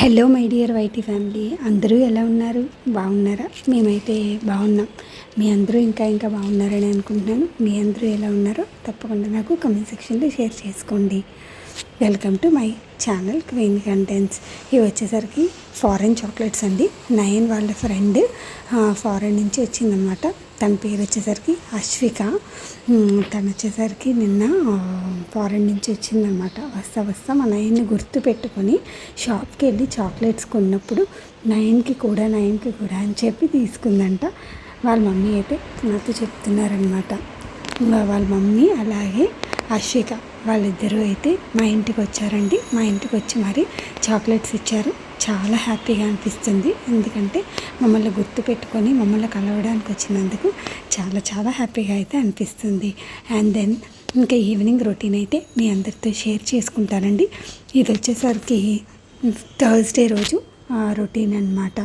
Hello my dear YT family అందరూ ఎలా ఉన్నారు? బాగున్నారా? మేమైతే బాగున్నాం. మీ అందరూ ఇంకా ఇంకా బాగున్నారని అనుకుంటున్నాను. మీ అందరూ ఎలా ఉన్నారో తప్పకుండా నాకు కమెంట్ సెక్షన్లో షేర్ చేసుకోండి. Welcome to my channel queen contents. ఇవి వచ్చేసరికి ఫారెన్ చాక్లెట్స్ అండి. నయన్ వాళ్ళ ఫ్రెండ్ ఫారెన్ నుంచి వచ్చిందనమాట తన పేరు వచ్చేసరికి అశ్విక. తను వచ్చేసరికి నిన్న ఫారెన్ నుంచి వచ్చిందనమాట వస్తా వస్తా మా నయన్ని గుర్తు పెట్టుకొని షాప్కి వెళ్ళి చాక్లెట్స్ కొన్నప్పుడు నయన్కి కూడా నయన్కి కూడా అని చెప్పి తీసుకుందంట. వాళ్ళ మమ్మీ అయితే నాతో చెప్తున్నారనమాట వాళ్ళ మమ్మీ అలాగే అశ్విక. వాళ్ళిద్దరూ అయితే మా ఇంటికి వచ్చారండి. మా ఇంటికి వచ్చి మరి చాక్లెట్స్ ఇచ్చారు. చాలా హ్యాపీగా అనిపిస్తుంది. ఎందుకంటే మమ్మల్ని గుర్తు పెట్టుకొని మమ్మల్ని కలవడానికి వచ్చినందుకు చాలా చాలా హ్యాపీగా అయితే అనిపిస్తుంది. అండ్ దెన్ ఇంకా ఈవినింగ్ రొటీన్ అయితే మీ అందరితో షేర్ చేసుకుంటానండి. ఇది వచ్చేసరికి థర్స్డే రోజు రొటీన్ అన్నమాట.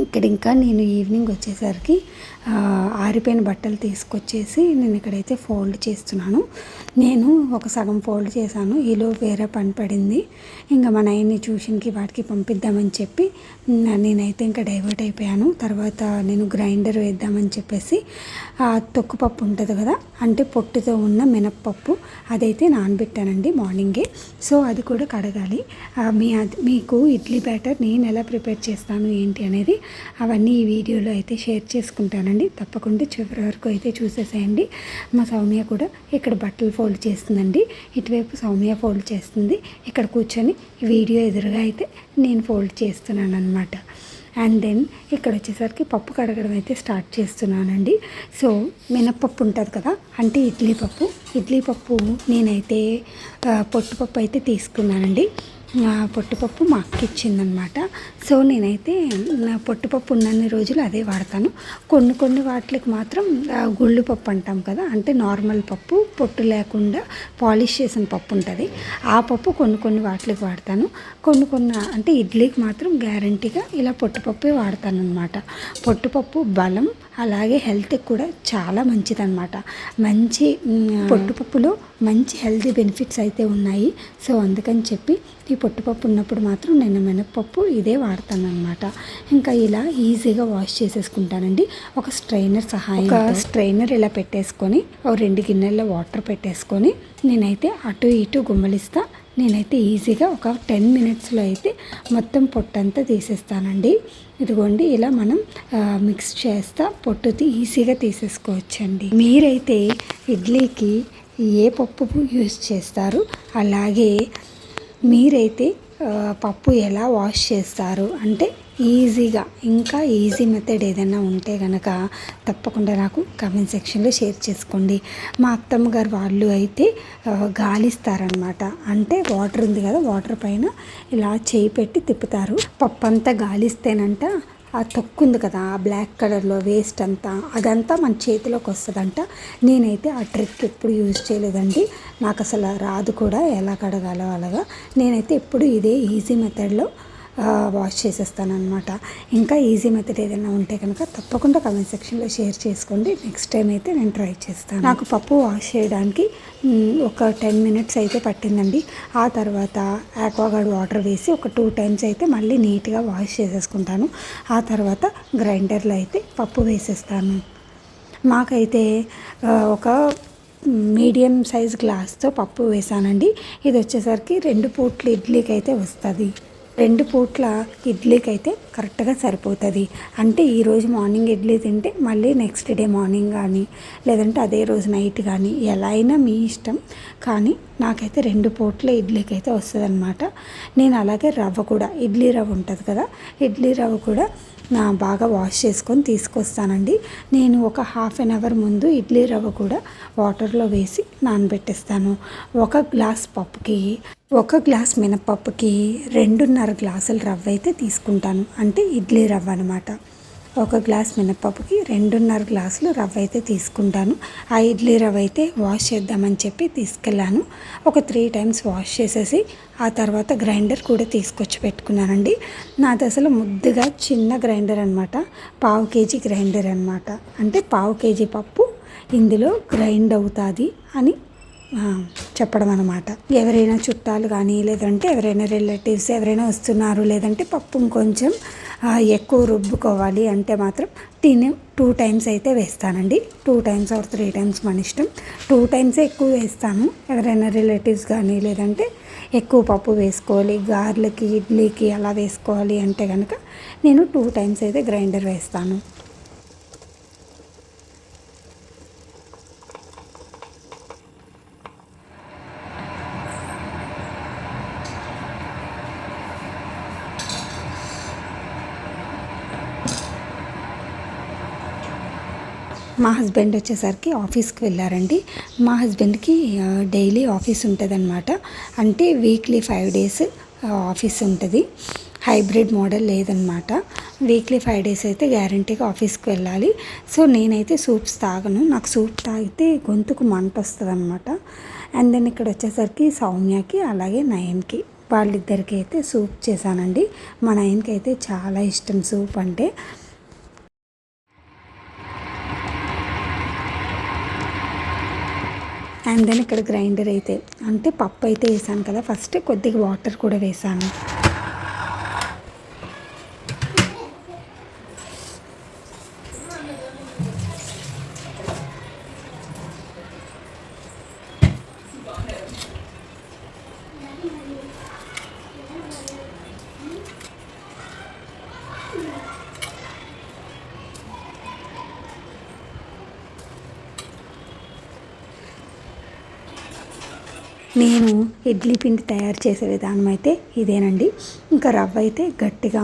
ఇక్కడ ఇంకా నేను ఈవినింగ్ వచ్చేసరికి ఆరిపోయిన బట్టలు తీసుకొచ్చేసి నేను ఇక్కడైతే ఫోల్డ్ చేస్తున్నాను. నేను ఒక సగం ఫోల్డ్ చేశాను. ఈలో వేరే పని పడింది. ఇంకా మా నయన్ని ట్యూషన్కి వాటికి పంపిద్దామని చెప్పి నేనైతే ఇంకా డైవర్ట్ అయిపోయాను. తర్వాత నేను గ్రైండర్ వేద్దామని చెప్పేసి తొక్కు తొక్కుపప్పు ఉంటుంది కదా అంటే పొట్టుతో ఉన్న మినప్పప్పు అదైతే నానబెట్టానండి మార్నింగే. సో అది కూడా కడగాలి. మీ అది- మీకు ఇడ్లీ బ్యాటర్ నేను ఎలా ప్రిపేర్ చేస్తాను ఏంటి అనేది అవన్నీ ఈ వీడియోలో అయితే షేర్ చేసుకుంటానండి. తప్పకుండా చివరి వరకు అయితే చూసేసేయండి. మా సౌమ్య కూడా ఇక్కడ బట్టలు ఫోల్డ్ చేస్తుందండి. ఇటువైపు సౌమ్య ఫోల్డ్ చేస్తుంది. ఇక్కడ కూర్చొని వీడియో ఎదురుగా అయితే నేను ఫోల్డ్ చేస్తున్నాను అనమాట అండ్ దెన్ ఇక్కడ వచ్చేసరికి పప్పు కడగడం అయితే స్టార్ట్ చేస్తున్నానండి. సో మినప్పప్పు ఉంటుంది కదా అంటే ఇడ్లీ పప్పు. ఇడ్లీ పప్పు నేనైతే పొట్టుపప్పు అయితే తీసుకున్నానండి. పొట్టుపప్పు మా అక్క ఇచ్చిందనమాట సో నేనైతే నా పొట్టుపప్పు ఉన్నన్ని రోజులు అదే వాడతాను. కొన్ని కొన్ని వాటికి మాత్రం గుళ్ళు పప్పు అంటాం కదా అంటే నార్మల్ పప్పు పొట్టు లేకుండా పాలిష్ చేసిన పప్పు ఉంటుంది. ఆ పప్పు కొన్ని కొన్ని వాటికి వాడతాను. కొన్ని కొన్ని అంటే ఇడ్లీకి మాత్రం గ్యారంటీగా ఇలా పొట్టుపప్పే వాడతాను అనమాట పొట్టుపప్పు బలం అలాగే హెల్త్కి కూడా చాలా మంచిదన్నమాట. మంచి పొట్టుపప్పులో మంచి హెల్తీ బెనిఫిట్స్ అయితే ఉన్నాయి. సో అందుకని చెప్పి ఈ పొట్టుపప్పు ఉన్నప్పుడు మాత్రం నేను మినప్పప్పు ఇదే వాడతాను ఇంకా ఇలా ఈజీగా వాష్ చేసేసుకుంటానండి. ఒక స్ట్రైనర్ సహాయం ఒక స్ట్రైనర్ ఇలా పెట్టేసుకొని ఒక రెండు గిన్నెల్లో వాటర్ పెట్టేసుకొని నేనైతే అటు ఇటు గుమ్మలిస్తా నేనైతే ఈజీగా ఒక టెన్ మినిట్స్లో అయితే మొత్తం పొట్టంతా తీసేస్తానండి. ఇదిగోండి ఇలా మనం మిక్స్ చేస్తా పొట్టు ఈజీగా తీసేసుకోవచ్చండి. మీరైతే ఇడ్లీకి ఏ పప్పు యూస్ చేస్తారు? అలాగే మీరైతే పప్పు ఎలా వాష్ చేస్తారు? అంటే ఈజీగా ఇంకా ఈజీ మెథడ్ ఏదైనా ఉంటే కనుక తప్పకుండా నాకు కామెంట్ సెక్షన్లో షేర్ చేసుకోండి. మా అత్తమ్మ గారు వాళ్ళు అయితే గాలిస్తారనమాట అంటే వాటర్ ఉంది కదా వాటర్ పైన ఇలా చేయి పెట్టి తిప్పుతారు. పప్పు అంతా గాలిస్తేనంట ఆ తొక్కు ఉంది కదా ఆ బ్లాక్ కలర్లో వేస్ట్ అంతా అదంతా మన చేతిలోకి వస్తుందంట. నేనైతే ఆ ట్రిక్ ఎప్పుడు యూజ్ చేయలేదండి. నాకు అసలు రాదు కూడా ఎలా కడగాలో అలాగా. నేనైతే ఎప్పుడు ఇదే ఈజీ మెథడ్లో వాష్ చేసేస్తాను అనమాట ఇంకా ఈజీ మెథడ్ ఏదైనా ఉంటే కనుక తప్పకుండా కమెంట్ సెక్షన్లో షేర్ చేసుకోండి. నెక్స్ట్ టైం అయితే నేను ట్రై చేస్తాను. నాకు పప్పు వాష్ చేయడానికి ఒక టెన్ మినిట్స్ అయితే పట్టిందండి. ఆ తర్వాత ఆక్వాగార్డ్ వాటర్ వేసి ఒక టూ టైమ్స్ అయితే మళ్ళీ నీట్గా వాష్ చేసేసుకుంటాను. ఆ తర్వాత గ్రైండర్లో అయితే పప్పు వేసేస్తాను. మాకైతే ఒక మీడియం సైజ్ గ్లాస్తో పప్పు వేసానండి. ఇది వచ్చేసరికి రెండు పూట్ల ఇడ్లీకి అయితే వస్తుంది. రెండు పూట్ల ఇడ్లీకి అయితే కరెక్ట్గా సరిపోతుంది. అంటే ఈరోజు మార్నింగ్ ఇడ్లీ తింటే మళ్ళీ నెక్స్ట్ డే మార్నింగ్ కానీ లేదంటే అదే రోజు నైట్ కానీ ఎలా అయినా మీ ఇష్టం. కానీ నాకైతే రెండు పూట్ల ఇడ్లీకి అయితే వస్తుంది అనమాట నేను అలాగే రవ్వ కూడా ఇడ్లీ రవ్వ ఉంటుంది కదా ఇడ్లీ రవ్వ కూడా నా బాగా వాష్ చేసుకొని తీసుకొస్తానండి. నేను ఒక హాఫ్ అన్ అవర్ ముందు ఇడ్లీ రవ్వ కూడా వాటర్లో వేసి నానబెట్టేస్తాను. ఒక గ్లాస్ పప్పుకి ఒక గ్లాస్ మినపప్పుకి రెండున్నర గ్లాసుల రవ్వ అయితే తీసుకుంటాను. అంటే ఇడ్లీ రవ్వ అనమాట ఒక గ్లాస్ మినపప్పుకి రెండున్నర గ్లాసులు రవ్వ అయితే తీసుకుంటాను. ఆ ఇడ్లీ రవ్వ అయితే వాష్ చేద్దామని చెప్పి తీసుకెళ్ళాను. ఒక త్రీ టైమ్స్ వాష్ చేసేసి ఆ తర్వాత గ్రైండర్ కూడా తీసుకొచ్చి పెట్టుకున్నానండి. నాది అసలు ముద్దుగా చిన్న గ్రైండర్ అనమాట పావు కేజీ గ్రైండర్ అనమాట అంటే పావు కేజీ పప్పు ఇందులో గ్రైండ్ అవుతుంది అని చెప్పడం అనమాట ఎవరైనా చుట్టాలు కానీ లేదంటే ఎవరైనా రిలేటివ్స్ ఎవరైనా వస్తున్నారు లేదంటే పప్పు ఇంకొంచెం ఎక్కువ రుబ్బుకోవాలి అంటే మాత్రం టీని టూ టైమ్స్ అయితే వేస్తానండి. Two times or three times మన ఇష్టం. టూ టైమ్సే ఎక్కువ వేస్తాను ఎవరైనా రిలేటివ్స్ కానీ లేదంటే ఎక్కువ పప్పు వేసుకోవాలి గార్లకి ఇడ్లీకి అలా వేసుకోవాలి అంటే కనుక నేను టూ టైమ్స్ అయితే గ్రైండర్ వేస్తాను. మా హస్బెండ్ వచ్చేసరికి ఆఫీస్కి వెళ్ళారండి. మా హస్బెండ్కి డైలీ ఆఫీస్ ఉంటుందన్నమాట. అంటే వీక్లీ ఫైవ్ డేస్ ఆఫీస్ ఉంటుంది. హైబ్రిడ్ మోడల్ లేదనమాట వీక్లీ ఫైవ్ డేస్ అయితే గ్యారంటీగా ఆఫీస్కి వెళ్ళాలి. సో నేనైతే సూప్స్ తాగను. నాకు సూప్ తాగితే గొంతుకు మంట వస్తుంది అనమాట అండ్ దెన్ ఇక్కడ వచ్చేసరికి సౌమ్యకి అలాగే నయన్కి వాళ్ళిద్దరికి అయితే సూప్ చేశానండి. మా నయన్కి అయితే చాలా ఇష్టం సూప్ అంటే. అండ్ దెన్ ఇక్కడ గ్రైండర్ అయితే అంటే పప్పు అయితే వేసాను కదా ఫస్ట్ కొద్దిగా వాటర్ కూడా వేసాను. నేను ఇడ్లీ పిండి తయారు చేసే విధానం అయితే ఇదేనండి. ఇంకా రవ్వ అయితే గట్టిగా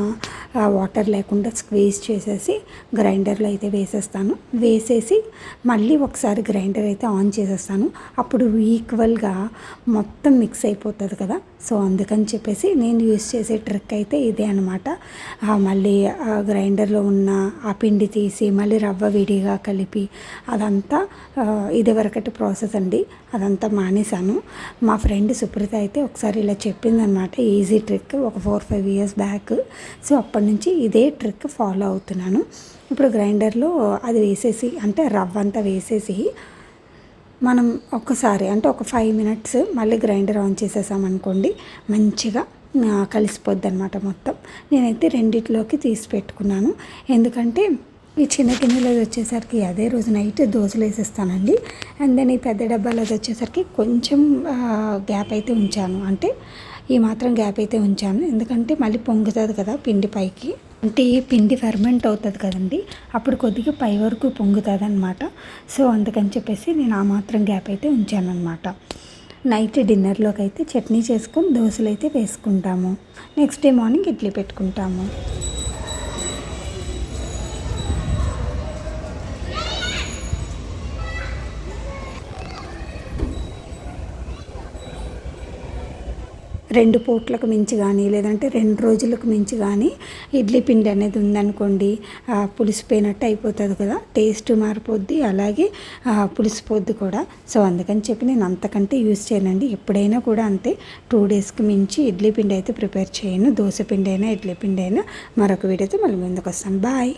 వాటర్ లేకుండా స్క్వీజ్ చేసేసి గ్రైండర్లో అయితే వేసేస్తాను. వేసేసి మళ్ళీ ఒకసారి గ్రైండర్ అయితే ఆన్ చేసేస్తాను. అప్పుడు ఈక్వల్గా మొత్తం మిక్స్ అయిపోతుంది కదా. సో అందుకని చెప్పేసి నేను యూస్ చేసే ట్రిక్ అయితే ఇదే అనమాట మళ్ళీ ఆ గ్రైండర్లో ఉన్న ఆ పిండి తీసి మళ్ళీ రవ్వ విడిగా కలిపి అదంతా ఇదివరకటి ప్రాసెస్ అండి. అదంతా మానేశాను. మా ఫ్రెండ్ సుప్రీత అయితే ఒకసారి ఇలా చెప్పిందనమాట ఈజీ ట్రిక్ ఒక four five years back. So అప్పటి నుంచి ఇదే ట్రిక్ ఫాలో అవుతున్నాను. ఇప్పుడు గ్రైండర్లో అది వేసేసి అంటే రవ్వ అంతా వేసేసి మనం ఒక్కసారి అంటే ఒక ఫైవ్ మినిట్స్ మళ్ళీ గ్రైండర్ ఆన్ చేసేసామనుకోండి మంచిగా కలిసిపోద్ది అనమాట మొత్తం. నేనైతే రెండిట్లోకి తీసి పెట్టుకున్నాను. ఎందుకంటే ఈ చిన్న గిన్నెలది వచ్చేసరికి అదే రోజు నైట్ దోశలు వేసేస్తానండి. అండ్ దెన్ ఈ పెద్ద డబ్బాలది వచ్చేసరికి కొంచెం గ్యాప్ అయితే ఉంచాను. అంటే ఈ మాత్రం గ్యాప్ అయితే ఉంచాను. ఎందుకంటే మళ్ళీ పొంగుతుంది కదా పిండి పైకి. అంటే ఈ పిండి ఫెర్మెంట్ అవుతుంది కదండి. అప్పుడు కొద్దిగా పై వరకు పొంగుతుంది అనమాట సో అందుకని చెప్పేసి నేను ఆ మాత్రం గ్యాప్ అయితే ఉంచాను అనమాట నైట్ డిన్నర్లోకి అయితే చట్నీ చేసుకొని దోశలు అయితే వేసుకుంటాము. నెక్స్ట్ డే మార్నింగ్ ఇడ్లీ పెట్టుకుంటాము. రెండు పూట్లకు మించి కానీ లేదంటే రెండు రోజులకు మించి కానీ ఇడ్లీ పిండి అనేది ఉందనుకోండి పులిసిపోయినట్టు అయిపోతుంది కదా టేస్ట్ మారిపోద్ది అలాగే పులిసిపోద్ది కూడా. సో అందుకని చెప్పి నేను అంతకంటే యూజ్ చేయనండి. ఎప్పుడైనా కూడా అంతే టూ డేస్కి మించి ఇడ్లీ పిండి అయితే ప్రిపేర్ చేయను దోశ పిండి అయినా ఇడ్లీ పిండి అయినా. మరొక వీడియోతో మళ్ళీ ముందుకు వస్తాను. బాయ్.